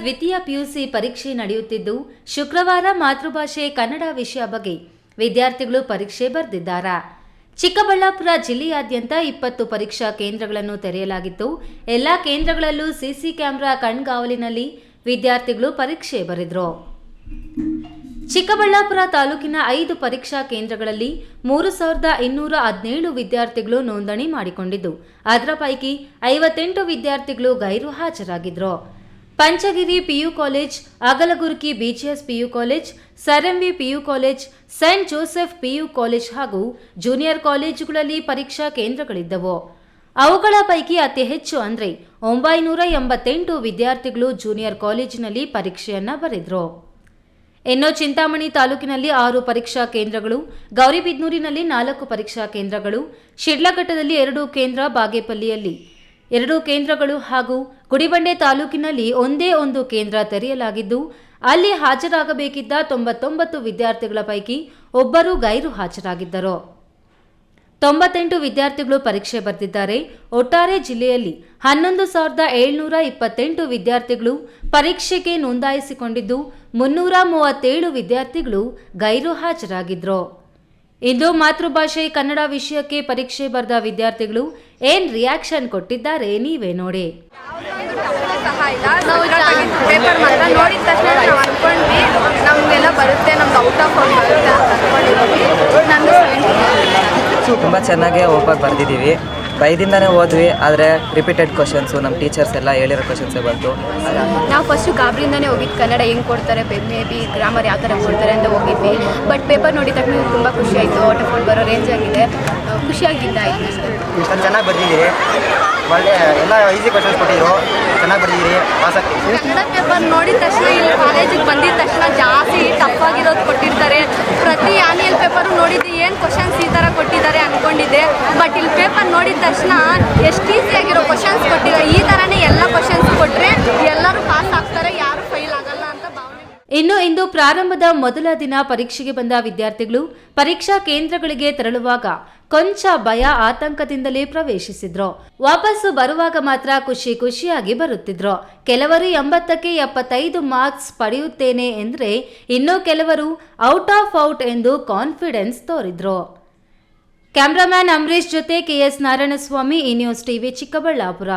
ದ್ವಿತೀಯ ಪಿಯುಸಿ ಪರೀಕ್ಷೆ ನಡೆಯುತ್ತಿದ್ದು, ಶುಕ್ರವಾರ ಮಾತೃಭಾಷೆ ಕನ್ನಡ ವಿಷಯ ಬಗ್ಗೆ ವಿದ್ಯಾರ್ಥಿಗಳು ಪರೀಕ್ಷೆ ಬರೆದಿದ್ದಾರೆ. ಚಿಕ್ಕಬಳ್ಳಾಪುರ ಜಿಲ್ಲೆಯಾದ್ಯಂತ ಇಪ್ಪತ್ತು ಪರೀಕ್ಷಾ ಕೇಂದ್ರಗಳನ್ನು ತೆರೆಯಲಾಗಿತ್ತು. ಎಲ್ಲ ಕೇಂದ್ರಗಳಲ್ಲೂ ಸಿಸಿ ಕ್ಯಾಮೆರಾ ಕಣ್ಗಾವಲಿನಲ್ಲಿ ವಿದ್ಯಾರ್ಥಿಗಳು ಪರೀಕ್ಷೆ ಬರೆದರು. ಚಿಕ್ಕಬಳ್ಳಾಪುರ ತಾಲೂಕಿನ ಐದು ಪರೀಕ್ಷಾ ಕೇಂದ್ರಗಳಲ್ಲಿ ಮೂರು ಸಾವಿರದ ಇನ್ನೂರ ಹದಿನೇಳು ವಿದ್ಯಾರ್ಥಿಗಳು ನೋಂದಣಿ ಮಾಡಿಕೊಂಡಿದ್ದು, ಅದರ ಪೈಕಿ ಐವತ್ತೆಂಟು ವಿದ್ಯಾರ್ಥಿಗಳು ಗೈರು ಹಾಜರಾಗಿದ್ರು. Panchagiri PU college, Agalagurki BGS PU college, ಸರಂವಿ PU college, saint Joseph PU college ಹಾಗೂ ಜೂನಿಯರ್ ಕಾಲೇಜುಗಳಲ್ಲಿ ಪರೀಕ್ಷಾ ಕೇಂದ್ರಗಳಿದ್ದವು. ಅವುಗಳ ಪೈಕಿ ಅತಿ ಹೆಚ್ಚು ಅಂದರೆ ಒಂಬೈನೂರ ಎಂಬತ್ತೆಂಟು ವಿದ್ಯಾರ್ಥಿಗಳು ಜೂನಿಯರ್ ಕಾಲೇಜಿನಲ್ಲಿ ಪರೀಕ್ಷೆಯನ್ನು ಬರೆದ್ರು. ಇನ್ನು ಚಿಂತಾಮಣಿ ತಾಲೂಕಿನಲ್ಲಿ ಆರು ಪರೀಕ್ಷಾ ಕೇಂದ್ರಗಳು, ಗೌರಿಬಿದ್ನೂರಿನಲ್ಲಿ ನಾಲ್ಕು ಪರೀಕ್ಷಾ ಕೇಂದ್ರಗಳು, ಶಿಡ್ಲಘಟ್ಟದಲ್ಲಿ ಎರಡು ಕೇಂದ್ರ, ಬಾಗೇಪಲ್ಲಿಯಲ್ಲಿ ಎರಡು ಕೇಂದ್ರಗಳು ಹಾಗೂ ಗುಡಿಬಂಡೆ ತಾಲೂಕಿನಲ್ಲಿ ಒಂದೇ ಒಂದು ಕೇಂದ್ರ ತೆರೆಯಲಾಗಿದ್ದು, ಅಲ್ಲಿ ಹಾಜರಾಗಬೇಕಿದ್ದ ತೊಂಬತ್ತೊಂಬತ್ತು ವಿದ್ಯಾರ್ಥಿಗಳ ಪೈಕಿ ಒಬ್ಬರು ಗೈರು ಹಾಜರಾಗಿದ್ದರು. ತೊಂಬತ್ತೆಂಟು ವಿದ್ಯಾರ್ಥಿಗಳು ಪರೀಕ್ಷೆ ಬರೆದಿದ್ದಾರೆ. ಒಟ್ಟಾರೆ ಜಿಲ್ಲೆಯಲ್ಲಿ ಹನ್ನೊಂದು ಸಾವಿರದ ಏಳ್ನೂರ ಇಪ್ಪತ್ತೆಂಟು ವಿದ್ಯಾರ್ಥಿಗಳು ಪರೀಕ್ಷೆಗೆ ನೋಂದಾಯಿಸಿಕೊಂಡಿದ್ದು, ಮುನ್ನೂರ ಮೂವತ್ತೇಳು ವಿದ್ಯಾರ್ಥಿಗಳು ಗೈರು ಹಾಜರಾಗಿದ್ರು. ಇಂದು ಮಾತೃಭಾಷೆ ಕನ್ನಡ ವಿಷಯಕ್ಕೆ ಪರೀಕ್ಷೆ ಬರೆದ ವಿದ್ಯಾರ್ಥಿಗಳು ಏನ್ ರಿಯಾಕ್ಷನ್ ಕೊಟ್ಟಿದ್ದಾರೆ ನೀವೇ ನೋಡಿ. ಸಹ ಇಲ್ಲ ನಾವು ಪೇಪರ್ ಮಾತ್ರ ನೋಡಿದ ತಕ್ಷಣ ನಾವು ಅನ್ಕೊಂಡ್ವಿ ನಮಗೆಲ್ಲ ಬರುತ್ತೆ ನಮ್ಗೆ ಔಟ್ ಆಫ್ ಔಟ್ ಬರುತ್ತೆ ಅಂತ ಅನ್ಕೊಂಡಿದ್ವಿ. ನಂದು ತುಂಬ ಚೆನ್ನಾಗೇ ಬರೆದಿದ್ದೀವಿ. ಬೈದಿಂದನೇ ಓದ್ವಿ ಆದರೆ ರಿಪೀಟೆಡ್ ಕ್ವಶನ್ಸು ನಮ್ಮ ಟೀಚರ್ಸ್ ಎಲ್ಲ ಹೇಳಿರೋ ಕ್ವಶನ್ಸೇ ಬಂತು. ನಾವು ಫಸ್ಟು ಗಾಬರಿಯಿಂದನೇ ಹೋಗಿದ್ದು ಕನ್ನಡ ಹೆಂಗೆ ಕೊಡ್ತಾರೆ ಮೇ ಬಿ ಗ್ರಾಮರ್ ಯಾವ ಥರ ಕೊಡ್ತಾರೆ ಅಂತ ಹೋಗಿದ್ವಿ. ಬಟ್ ಪೇಪರ್ ನೋಡಿದ ತಕ್ಷಣ ತುಂಬ ಖುಷಿ ಆಯಿತು ಆಟೋಫೋನ್ ಬರೋ ರೇಂಜ್ ಆಗಿದೆ. ಖುಷಿಯಾಗಿದ್ದ ಆಯಿತು ಇಷ್ಟೊಂದು ಚೆನ್ನಾಗಿ ಬರ್ದಿದ್ದೀರಿ. ಒಳ್ಳೆ ಎಲ್ಲ ಈಸಿ ಕ್ವಶನ್ಸ್ ಕೊಟ್ಟಿದ್ರು. ಚೆನ್ನಾಗಿ ಬರ್ದಿದ್ದೀರಿ. ಆಸಕ್ತಿ ಕನ್ನಡ ಪೇಪರ್ ನೋಡಿದ ತಕ್ಷಣ ಇಲ್ಲಿ ಕಾಲೇಜಿಗೆ ಬಂದಿದ ತಕ್ಷಣ ಜಾಸ್ತಿ ಟಫ್ ಆಗಿರೋದು ಕೊಟ್ಟಿರ್ತಾರೆ. ನೋಡಿದ ತಕ್ಷಣ ಎಷ್ಟು ಈಸಿಯಾಗಿರೋ ಕ್ವಶನ್ಸ್ ಕೊಟ್ಟಿರೋ ಈ ಥರನೇ ಎಲ್ಲ ಕ್ವಶನ್ಸ್ ಕೊಟ್ಟರೆ ಎಲ್ಲರೂ ಪಾಸ್ ಆಗ್ತಾರೆ, ಯಾರು ಫೈಲ್ ಆಗಲ್ಲ ಅಂತ ಭಾವನೆ ಇನ್ನು ಇಂದು ಪ್ರಾರಂಭದ ಮೊದಲ ದಿನ ಪರೀಕ್ಷೆಗೆ ಬಂದ ವಿದ್ಯಾರ್ಥಿಗಳು ಪರೀಕ್ಷಾ ಕೇಂದ್ರಗಳಿಗೆ ತೆರಳುವಾಗ ಕೊಂಚ ಭಯ ಆತಂಕದಿಂದಲೇ ಪ್ರವೇಶಿಸಿದ್ರು. ವಾಪಸ್ಸು ಬರುವಾಗ ಮಾತ್ರ ಖುಷಿ ಖುಷಿಯಾಗಿ ಬರುತ್ತಿದ್ರು. ಕೆಲವರು ಎಂಬತ್ತಕ್ಕೆ ಎಪ್ಪತ್ತೈದು ಮಾರ್ಕ್ಸ್ ಪಡೆಯುತ್ತೇನೆ ಎಂದರೆ ಇನ್ನು ಕೆಲವರು ಔಟ್ ಆಫ್ ಔಟ್ ಎಂದು ಕಾನ್ಫಿಡೆನ್ಸ್ ತೋರಿದ್ರು. ಕ್ಯಾಮ್ರಾಮ್ಯಾನ್ ಅಂಬರೀಶ್ ಜೊತೆ ಕೆಎಸ್ ನಾರಾಯಣಸ್ವಾಮಿ ಈ ನ್ಯೂಸ್ ಟಿವಿ ಚಿಕ್ಕಬಳ್ಳಾಪುರ.